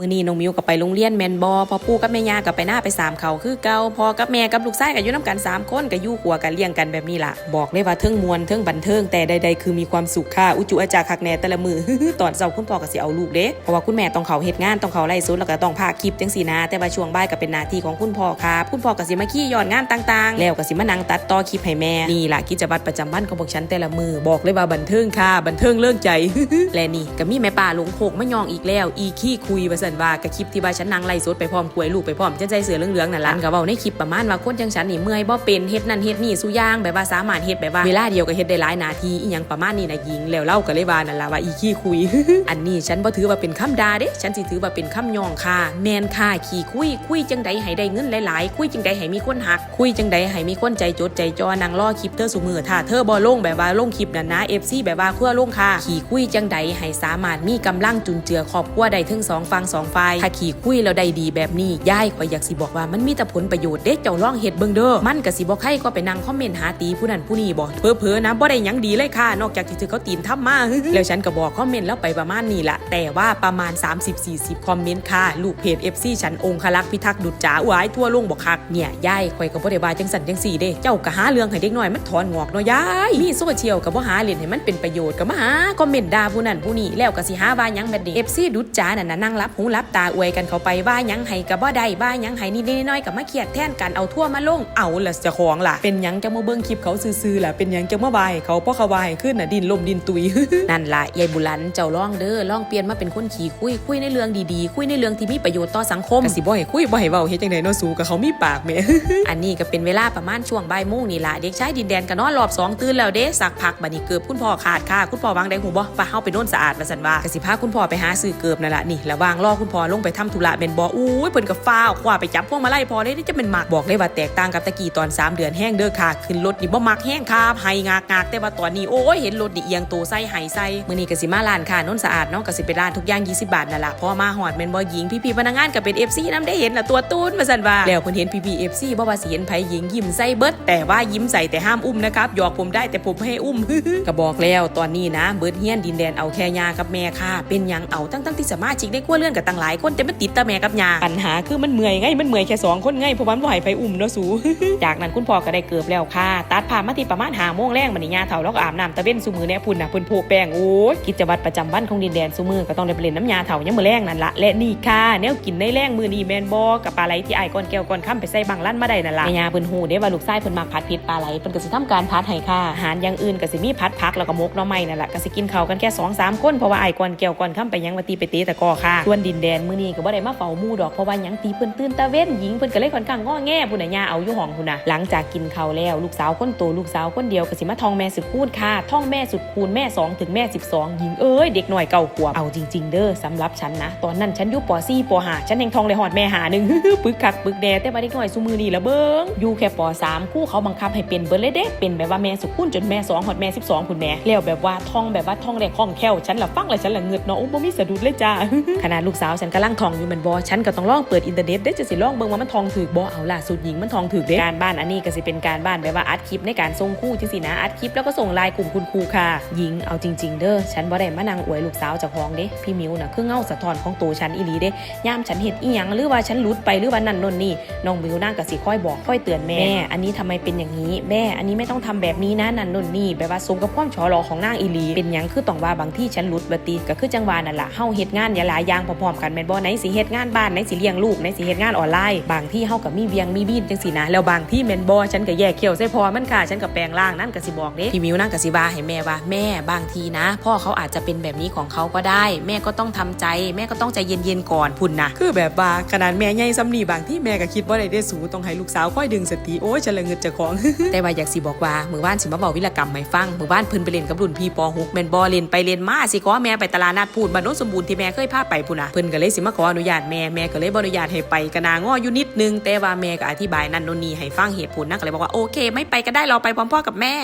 มื้อนี้น้องมิวก็ไปโรงเรียนแมนบอพอปู่กับแม่ย่าก็ไปหน้าไปสามเขาคือเก่าพอกับแม่กับลูกชายก็อยู่น้ำกันสามคนก็อยู่ขัวกันเลี้ยงกันแบบนี้ล่ะ บอกเลยว่าเทิงมวลเทิงบันเทิงแต่ใดๆคือมีความสุขค่ะอุจุอาจาคักแน่แต่ละมือตอนเช้าคุณพ่อก็สิเอาลูกเด้เพราะว่าคุณแม่ต้องเขาเฮ็ดงานต้องเขาไล่สดแล้วก็ต้องพาคลิปจังสีนะแต่ว่าช่วงบ่ายก็เป็นหน้าที่ของคุณพ่อครับคุณพ่อก็สิมาขี้ย้อนงานต่างๆ แล้วก็สิมานั่งตัดต่อคลิปให้แม่นี่ล่ะกิจวัตรประจำวันของพวกฉันแต่ละมือบอกเลยว่าบันเทิงค่ะบันเทิงเลิกใจและนี่ก็มีแม่ป่าหลงโขกมะยองอีกแล้ว อีขี้คุยว่าสันว่ากับคลิปที่ว่าฉันนั่งไล่สดไปพร้อมกล้วยลูกไปพร้อมจะใจเสือเหลืองๆนั่นล่ะก็เว้าในคลิปประมาณว่าคนจังฉันนี่เมื่อยบ่เป็นเฮ็ดนั่นเฮ็ดนี่สู้ย่างแบบว่าสามารถเฮ็ดแบบว่าเวลาเดียวก็เฮ็ดได้หลายนาทีอีหยังประมาณนี้นะหญิงแล้วเล่าก็เลยว่านั่นล่ะว่าอีขี้คุย อันนี้ฉันบ่ถือว่าเป็นคำด่าเด้ฉันสิถือว่าเป็นคำยองค่ะแมนค่ะขี้คุยคุยจังใดให้ได้เงินหลายๆ คุยจังใดให้มีคนหัก คุยจังใดให้มีคนใจจดใจจ่อนั่งรอคลิปเธอสุมือถ้าเธอบ่ลงแบบว่าลงคลิปนั่นนะ FC แบบว่าเพื่อลงค่ะขี่คุยจังใดให้สามารถมีกำลังจุนเจือครอบครัวได้ถึงสองฟังสองฝ่ายถ้าขี่คุยแล้วได้ดีแบบนี้ยายข่อยอยากสิบอกว่ามันมีแต่ผลประโยชน์เด้เจ้าล่องเฮ็ดเบิ่งเด้อมันก็สิบ่ใครก็ไปนั่งคอมเมนต์หาตีผู้นั้นผู้นี้บ่เผลอๆนะบ่ได้ยังดีเลยค่ะ นอกจากที่ถือเขาตีนทับมาแล้วฉันก็บอกคอมเมนต์แล้วไปประมาณนี้ละแต่ว่าประมาณ 30-40 คอมเมนต์ค่ะลูกเพจ FC ฉันองคลักษ์พิทักษ์ดุจจ๋าอวายทั่วโลกบอกคักเนี่ยยายข่อยก็บ่ได้ว่าจังสันจังสี่เด้เจ้าก็หาเรื่องให้เด็กน้อยมันถอนงอกเนาะยายมีโซเชียลก็บ่หาเล่นให้มันเป็นประโยชน์ก็มาหาคอมเมนต์ด่าผู้นั้นผู้นี้แล้วก็สิหาว่ายังแบบนี้ FC ดุจจ๋านั่นน่ะนั่งรับหูรับตาอวยกันเขาไปว่ายังให้ก็บ่ได้ว่ายังให้นิดน้อยๆก็มาเครียดแท่นกันเอาทั่วมาลงเอาล่ะจ้าของล่ะเป็นยังจะมาเบิ่งคลิปเขาซื่อๆล่ะเป็นยังจะมาบายเขาเพราะเขาวายขึ้นน่ะดินลมดินตุยนั่นล่ะยายบุหลันเจ้าล่องเด้อล่องเปลี่ยนมาเป็นคนขี่คุยคุยในเรื่องดีๆ คุยในเรื่องที่มีประโยชน์ต่อสังคมก็สิบ่ให้คุยบ่ให้เว้าเฮ็ดจังได๋เนาะสูกับเขามีปากแม่อันนี้ก็เป็นเวลาประมาณช่วงบ่ายโมงนี่ล่ะเด็กชายดินแดนก็นอนรอบสองตื่นแล้วเด้สักพักบัดนี้เกือบคุณพ่อขาดค่ะคุณพ่อวางได้หูบ่ปะเฮาไปโน่นสะอาดว่าซั่นว่าก็สิพาคุณพ่อไปหาซื้อเกือบนั่นล่ะนี่ระวางรอคุณพ่อลงไปทำธุระแม่นบ่อู้ยเพิ่นก็ฟ้าวคว้าไปจับพวงมาลัยพอได้จะเป็นหมักบอกเลยว่าแตกต่างกับตะกี้ตอนสามเดือนแห้งเด้อค่ะขึ้นรถนี่บ่มักแห้งครับไห้งากงากๆแต่ว่าตอนนี้โอ้ยเห็นรถนี่เอียงตัวใส่ไห้ใส่มื้อนี้ก็สิมาร้านค่ะโน่นสะอาดเนาะก็สิไปร้านทุกอย่าง 20 บาทนั่นล่ะพอมาฮอดแม่นบ่หญิงพี่ๆพนักงานก็เป็น FC นำได้เห็นล่ะตัวตูนว่าซั่นว่าแล้วเพิ่นเห็นพี่ๆ FC บ่ว่าสิเห็นไผหญิงยิ้มใส่เบิดแต่ว่ายิ้มใส่แต่ห้ามอุ้มนะครับหยอกผมได้แต่ผมให้อุ้มก็บอกแล้วตอนนี้นะเบิดเฮียนดินแดนเอาแค่ยากับแม่ค่ะเป็นหยังเอาตั้งๆที่สมาชิกได้ครัวเรือนกับตั้งหลายคนแต่มันติดต่แม่กับยาปัญหาคือมันเมื่อยไงมันเมื่อยแค่สองคนไงเพราะมันบ่ให้ไผอุ้มเนาะสูจากนั้นคุณพ่อก็ได้เกือบแล้วค่ะ ตัดผ่ามาที่ประมาณหาโมงแรงมันนี่ยาเฒ่าแล้วก็อาบน้ำตะเว้นซุมือแน่พุ่นนะพิ่นโพแป้งโอ้ยกิจวัตรประจำวันของดินแดนซุมือก็ต้องได้ไปเล่นน้ำยาเฒ่ายังมือแรงนั่นละและนี่ค่ะแนวกินในแรงมือนี้แมนบอกับปลาไหลที่ไอ้ก้อนแก้วก้อนค่ำไปใส่บังลั่นมาได้นั่นละแม่ยาเพิ่นฮู้เด้ว่าลูกชายเพิ่นมักผัดเผ็ดปลาไหลเพิ่นก็สิทำการพัดให้ค่ะอาหารอย่างอื่นก็สิมีผัดผักแล้วก็มกหน่อไม้นั่นละก็สิกินเข้ากันแค่2 3คนเพราะว่าไอ้ก้อนแก้วก้อนค่ำไปยังมาตีไปเตะตะกอค่ะส่วนดินแดนมื้อนี้ก็บ่ได้มาเฝ้ามู่ดอกเพราะว่าหยังตีเพิ่นตื่นตะเว้นหญิงเพิ่นก็เลยค่อนข้างง้อแง่พุ่นน่ะย่าเอาอยู่ห้องพุ่นน่ะหลังจากกินข้าวแล้วลูกสาวคนโตลูกสาวคนเดียวก็สิมาท่องแม่สุดคูณค่ะท่องแม่สุดคูณแม่สองถึงแม่ 12 หญิงเอ้ยเด็กหน่อยเก่าขวบเอาจริง ๆ เด้อสำหรับฉันนะตอนนั้นฉันอยู่ป .4 ป .5 ฉันยังท่องเลยหอดแม่หาหนึ่งปึกคักปึกแดแต่ว่าเด็กหน่อยซุมือนี่ละเบิงอยู่แค่ป .3 คู่เขาบังคับให้เป็นเบิร์เลยเด้เป็นแบบว่าแม่สุดคูณจนแม่สองหอดแม่ 12คุณแม่แล้วแบบว่าท่องแบบว่าท่องได้คล่องแคล่วฉันละฟังเลยฉันละเงือดเนาะโอ้บ่มีสะดุดเลยจ้าขนาดลูกสาวฉันกำลังท่องอยู่แมันบอฉันก็ต้องลองเปิดอินเทอร์เน็ตได้จะสิลองเบิ่งว่ามันท่องถูกบ่เอาล่ะสุดหญิงมันท่องถูกเด้การบ้านอันนี้ก็สิเป็นการบ้านแบบว่าอัดคลิปในการส่งครู่จังสินะอัดคลิปแล้วก็ส่งไลน์กลุ่มคุณครูค่ะหญิงเอาจริง ๆ เด้อฉันบ่ได้มานั่งอวยลูกสาวเจ้าของเด้พี่มิวน่ะคือเงาสะท้อนของตัวฉันอีหลีเด้ยามฉันเฮ็ดอีหยังหรือว่าฉันหลุดไปหรือว่านั่นโน่นนี่น้องมิวนั่งก็สิคอยบอกคอยเตือนแม่ อันนี้ทำไมเป็นอย่างนี้ แม่ อันนี้ไม่ต้องทำแบบนี้นะนั่นโน่นนี่แบบว่าสมกับความฉอหลอของนางอีหลี เป็นหยังคือต้องว่าบางที่ฉันหลุดบัตีก็คือจังหวานั่นล่ะเฮาเฮ็ดงานหลายๆอย่างพร้อมๆกันแม่นบ่ไหนสิเฮ็ดงานบ้านไหนสิเลี้ยงลูกไหนสิเฮ็ดงานออนไลน์บางที่เฮาก็มีเวียงมีบีนจังสินะแล้วบางที่แม่นบ่ฉันก็แยกเขี้ยวใส่พอมันค่ะฉันก็แปลงร่างนั่นก็สิบอกเด้พี่มิวนั่งก็สิว่าให้แม่ว่าแม่บางทีนะ พ่อเขาอาจจะเป็นแบบนี้ของเขาก็ได้ แม่ก็ต้องทำใจ แม่ก็ต้องใจเย็นๆก่อนพุ่นนะคือแบบว่าขนาดแม่ใหญ่ซ้ำนี่บางที่แม่ก็คิดบ่ได้ได้สูต้องให้ลูกสาวค่อยดึงสติโอ้ยฉันละเงิดเจ้าของ แต่ว่าอยากสิบอกว่ามือบ้านสิมาบอกวิรกรรมให้ฟังมือบ้านเพิ่นไปเล่นกับรุ่นพี่ป .6 แม่นบ่เล่นไปเล่นมาสิขอแม่ไปตลาดนัดพูดบ้านโนนสมบูรณ์ที่แม่เคยพาไปพุ่นน่ะเพิ่นก็เลยสิมาขออนุญาตแม่แม่ก็เลยบ่อนุญาตให้ไปกะนางออยู่นิดนึงแต่ว่าแม่ก็อธิบายนั่นโน่นนี่ให้ฟังเหตุผลนะก็เลยบอกว่าโอเค ไม่ไปก็ได้เราไปพร้อมพ่อกับแม่